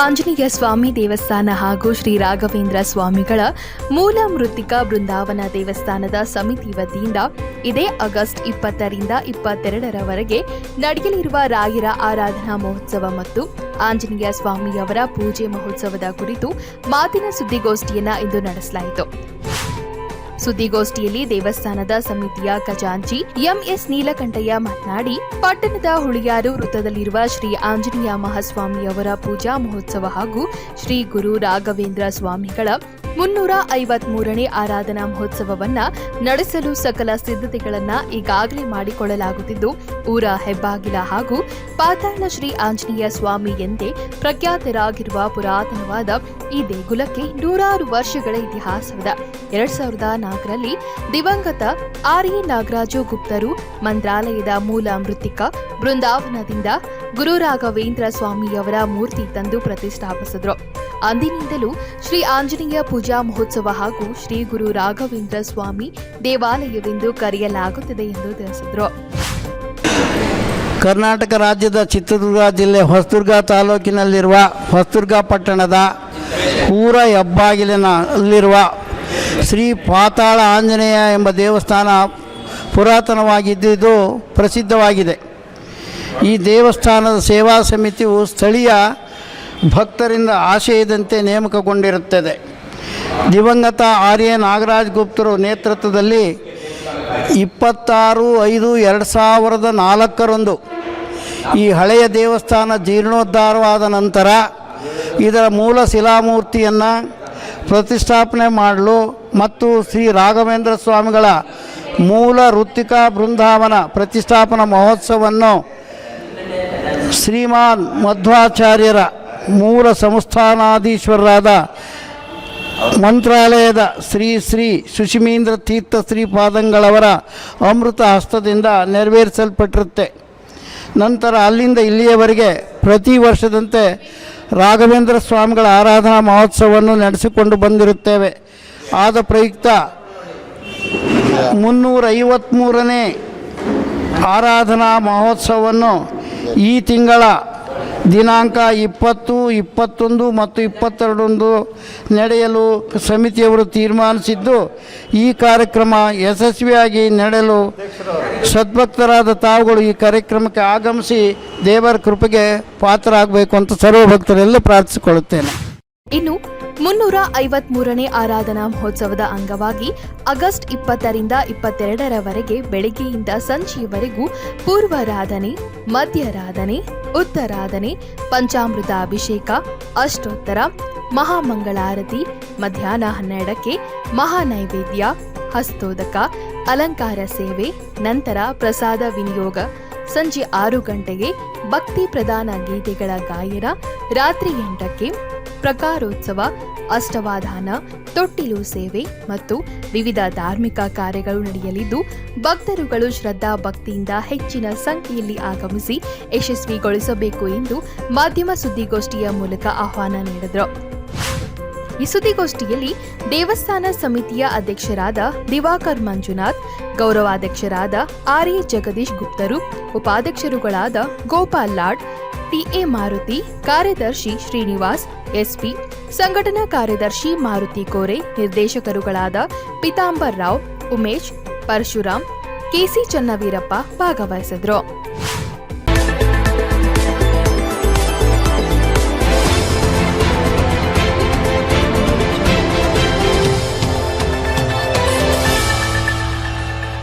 ಆಂಜನೇಯ ಸ್ವಾಮಿ ದೇವಸ್ಥಾನ ಹಾಗೂ ಶ್ರೀ ರಾಘವೇಂದ್ರ ಸ್ವಾಮಿಗಳ ಮೂಲ ಮೃತ್ತಿಕಾ ಬೃಂದಾವನ ದೇವಸ್ಥಾನದ ಸಮಿತಿ ವತಿಯಿಂದ ಇದೇ ಆಗಸ್ಟ್ ಇಪ್ಪತ್ತರಿಂದ ಇಪ್ಪತ್ತೆರಡರವರೆಗೆ ನಡೆಯಲಿರುವ ರಾಯರ ಆರಾಧನಾ ಮಹೋತ್ಸವ ಮತ್ತು ಆಂಜನೇಯ ಸ್ವಾಮಿಯವರ ಪೂಜೆ ಮಹೋತ್ಸವದ ಕುರಿತು ಮಾತಿನ ಸುದ್ದಿಗೋಷ್ಠಿಯನ್ನ ಇಂದು ನಡೆಸಲಾಯಿತು. ಸುದ್ದಿಗೋಷ್ಠಿಯಲ್ಲಿ ದೇವಸ್ಥಾನದ ಸಮಿತಿಯ ಖಜಾಂಚಿ ಎಂಎಸ್ ನೀಲಕಂಠಯ್ಯ ಮಾತನಾಡಿ, ಪಟ್ಟಣದ ಹುಳಿಯಾರು ವೃತ್ತದಲ್ಲಿರುವ ಶ್ರೀ ಆಂಜನೇಯ ಮಹಾಸ್ವಾಮಿಯವರ ಪೂಜಾ ಮಹೋತ್ಸವ ಹಾಗೂ ಶ್ರೀ ಗುರು ರಾಘವೇಂದ್ರ ಸ್ವಾಮಿಗಳ ಮುನ್ನೂರ ಐವತ್ಮೂರನೇ ಆರಾಧನಾ ಮಹೋತ್ಸವವನ್ನ ನಡೆಸಲು ಸಕಲ ಸಿದ್ಧತೆಗಳನ್ನ ಈಗಾಗಲೇ ಮಾಡಿಕೊಳ್ಳಲಾಗುತ್ತಿದ್ದು, ಊರ ಹೆಬ್ಬಾಗಿಲ ಹಾಗೂ ಪಾತಾಳ ಶ್ರೀ ಆಂಜನೇಯ ಸ್ವಾಮಿ ಎಂದೇ ಪ್ರಖ್ಯಾತರಾಗಿರುವ ಪುರಾತನವಾದ ಈ ದೇಗುಲಕ್ಕೆ ನೂರಾರು ವರ್ಷಗಳ ಇತಿಹಾಸವಿದ. ಎರಡ್ ಸಾವಿರದ ನಾಲ್ಕರಲ್ಲಿ ದಿವಂಗತ ಆರ್ ಇ ನಾಗರಾಜು ಗುಪ್ತರು ಮಂತ್ರಾಲಯದ ಮೂಲ ಮೃತ್ತಿಕ ಬೃಂದಾವನದಿಂದ ಗುರು ರಾಘವೇಂದ್ರ ಸ್ವಾಮಿಯವರ ಮೂರ್ತಿ ತಂದು ಪ್ರತಿಷ್ಠಾಪಿಸಿದ್ರು. ಅಂದಿನಿಂದಲೂ ಶ್ರೀ ಆಂಜನೇಯ ಪೂಜಾ ಮಹೋತ್ಸವ ಹಾಗೂ ಶ್ರೀ ಗುರು ರಾಘವೇಂದ್ರ ಸ್ವಾಮಿ ದೇವಾಲಯವೆಂದು ಕರೆಯಲಾಗುತ್ತದೆ ಎಂದು ತಿಳಿಸಿದರು. ಕರ್ನಾಟಕ ರಾಜ್ಯದ ಚಿತ್ರದುರ್ಗ ಜಿಲ್ಲೆ ಹೊಸದುರ್ಗ ತಾಲೂಕಿನಲ್ಲಿರುವ ಹೊಸದುರ್ಗ ಪಟ್ಟಣದ ಊರ ಹೆಬ್ಬಾಗಿಲಿನಲ್ಲಿರುವ ಶ್ರೀ ಪಾತಾಳ ಆಂಜನೇಯ ಎಂಬ ದೇವಸ್ಥಾನ ಪುರಾತನವಾಗಿದ್ದು ಪ್ರಸಿದ್ಧವಾಗಿದೆ. ಈ ದೇವಸ್ಥಾನದ ಸೇವಾ ಸಮಿತಿಯು ಸ್ಥಳೀಯ ಭಕ್ತರಿಂದ ಆಶಯದಂತೆ ನೇಮಕಗೊಂಡಿರುತ್ತದೆ. ದಿವಂಗತ ಆರ್ಯ ನಾಗರಾಜ್ ಗುಪ್ತರು ನೇತೃತ್ವದಲ್ಲಿ ಇಪ್ಪತ್ತಾರು ಐದು ಎರಡು ಸಾವಿರದ ನಾಲ್ಕರಂದು ಈ ಹಳೆಯ ದೇವಸ್ಥಾನ ಜೀರ್ಣೋದ್ಧಾರವಾದ ನಂತರ ಇದರ ಮೂಲ ಶಿಲಾಮೂರ್ತಿಯನ್ನು ಪ್ರತಿಷ್ಠಾಪನೆ ಮಾಡಲು ಮತ್ತು ಶ್ರೀ ರಾಘವೇಂದ್ರ ಸ್ವಾಮಿಗಳ ಮೂಲ ವೃತ್ತಿಕಾ ಬೃಂದಾವನ ಪ್ರತಿಷ್ಠಾಪನಾ ಮಹೋತ್ಸವವನ್ನು ಶ್ರೀಮಾನ್ ಮಧ್ವಾಚಾರ್ಯರ ಮೂಲ ಸಂಸ್ಥಾನಾಧೀಶ್ವರರಾದ ಮಂತ್ರಾಲಯದ ಶ್ರೀ ಶ್ರೀ ಸುಷಿಮೀಂದ್ರ ತೀರ್ಥ ಶ್ರೀಪಾದಂಗಳವರ ಅಮೃತ ಹಸ್ತದಿಂದ ನೆರವೇರಿಸಲ್ಪಟ್ಟಿರುತ್ತೆ. ನಂತರ ಅಲ್ಲಿಂದ ಇಲ್ಲಿಯವರೆಗೆ ಪ್ರತಿ ವರ್ಷದಂತೆ ರಾಘವೇಂದ್ರ ಸ್ವಾಮಿಗಳ ಆರಾಧನಾ ಮಹೋತ್ಸವವನ್ನು ನಡೆಸಿಕೊಂಡು ಬಂದಿರುತ್ತೇವೆ. ಆದ ಪ್ರಯುಕ್ತ ಮುನ್ನೂರ ಐವತ್ತ್ಮೂರನೇ ಆರಾಧನಾ ಮಹೋತ್ಸವವನ್ನು ಈ ತಿಂಗಳ ದಿನಾಂಕ ಇಪ್ಪತ್ತು, ಇಪ್ಪತ್ತೊಂದು ಮತ್ತು ಇಪ್ಪತ್ತೆರಡೊಂದು ನಡೆಯಲು ಸಮಿತಿಯವರು ತೀರ್ಮಾನಿಸಿದ್ದು, ಈ ಕಾರ್ಯಕ್ರಮ ಯಶಸ್ವಿಯಾಗಿ ನಡೆಯಲು ಸದ್ಭಕ್ತರಾದ ತಾವುಗಳು ಈ ಕಾರ್ಯಕ್ರಮಕ್ಕೆ ಆಗಮಿಸಿ ದೇವರ ಕೃಪೆಗೆ ಪಾತ್ರರಾಗಬೇಕು ಅಂತ ಸರ್ವ ಭಕ್ತರೆಲ್ಲ ಪ್ರಾರ್ಥಿಸಿಕೊಳ್ಳುತ್ತೇನೆ. ಇನ್ನು ಮುನ್ನೂರ ಐವತ್ಮೂರನೇ ಆರಾಧನಾ ಮಹೋತ್ಸವದ ಅಂಗವಾಗಿ ಆಗಸ್ಟ್ ಇಪ್ಪತ್ತರಿಂದ ಇಪ್ಪತ್ತೆರಡರವರೆಗೆ ಬೆಳಗ್ಗೆಯಿಂದ ಸಂಜೆಯವರೆಗೂ ಪೂರ್ವರಾಧನೆ, ಮಧ್ಯರಾಧನೆ, ಉತ್ತರಾಧನೆ ಪಂಚಾಮೃತ ಅಭಿಷೇಕ ಅಷ್ಟೋತ್ತರ, ಮಹಾಮಂಗಳಾರತಿ, ಮಧ್ಯಾಹ್ನ ಹನ್ನೆರಡಕ್ಕೆ ಮಹಾನೈವೇದ್ಯ, ಹಸ್ತೋದಕ, ಅಲಂಕಾರ ಸೇವೆ, ನಂತರ ಪ್ರಸಾದ ವಿನಿಯೋಗ, ಸಂಜೆ ಆರು ಗಂಟೆಗೆ ಭಕ್ತಿ ಪ್ರಧಾನ ಗೀತೆಗಳ ಗಾಯನ, ರಾತ್ರಿ ಎಂಟಕ್ಕೆ ಪ್ರಕಾರೋತ್ಸವ ಅಷ್ಟವಾಧಾನ ತೊಟ್ಟಿಲು ಸೇವೆ ಮತ್ತು ವಿವಿಧ ಧಾರ್ಮಿಕ ಕಾರ್ಯಗಳು ನಡೆಯಲಿದ್ದು, ಭಕ್ತರುಗಳು ಶ್ರದ್ಧಾ ಭಕ್ತಿಯಿಂದ ಹೆಚ್ಚಿನ ಸಂಖ್ಯೆಯಲ್ಲಿ ಆಗಮಿಸಿ ಯಶಸ್ವಿಗೊಳಿಸಬೇಕು ಎಂದು ಮಾಧ್ಯಮ ಸುದ್ದಿಗೋಷ್ಠಿಯ ಮೂಲಕ ಆಹ್ವಾನ ನೀಡಿದರು. ಈ ಸುದ್ದಿಗೋಷ್ಠಿಯಲ್ಲಿ ದೇವಸ್ಥಾನ ಸಮಿತಿಯ ಅಧ್ಯಕ್ಷರಾದ ದಿವಾಕರ್ ಮಂಜುನಾಥ್, ಗೌರವಾಧ್ಯಕ್ಷರಾದ ಆರ್ ಎ ಜಗದೀಶ್ ಗುಪ್ತರು, ಉಪಾಧ್ಯಕ್ಷರುಗಳಾದ ಗೋಪಾಲ್ ಲಾಡ್ ಟಿಎ ಮಾರುತಿ, ಕಾರ್ಯದರ್ಶಿ ಶ್ರೀನಿವಾಸ್, ಎಸ್ಪಿ, ಸಂಘಟನಾ ಕಾರ್ಯದರ್ಶಿ ಮಾರುತಿ ಕೋರೆ, ನಿರ್ದೇಶಕರುಗಳಾದ ಪಿತಾಂಬರ್ ರಾವ್, ಉಮೇಶ್, ಪರಶುರಾಮ್ ಕೆಸಿ ಚನ್ನವೀರಪ್ಪ ಭಾಗವಹಿಸಿದ್ರು.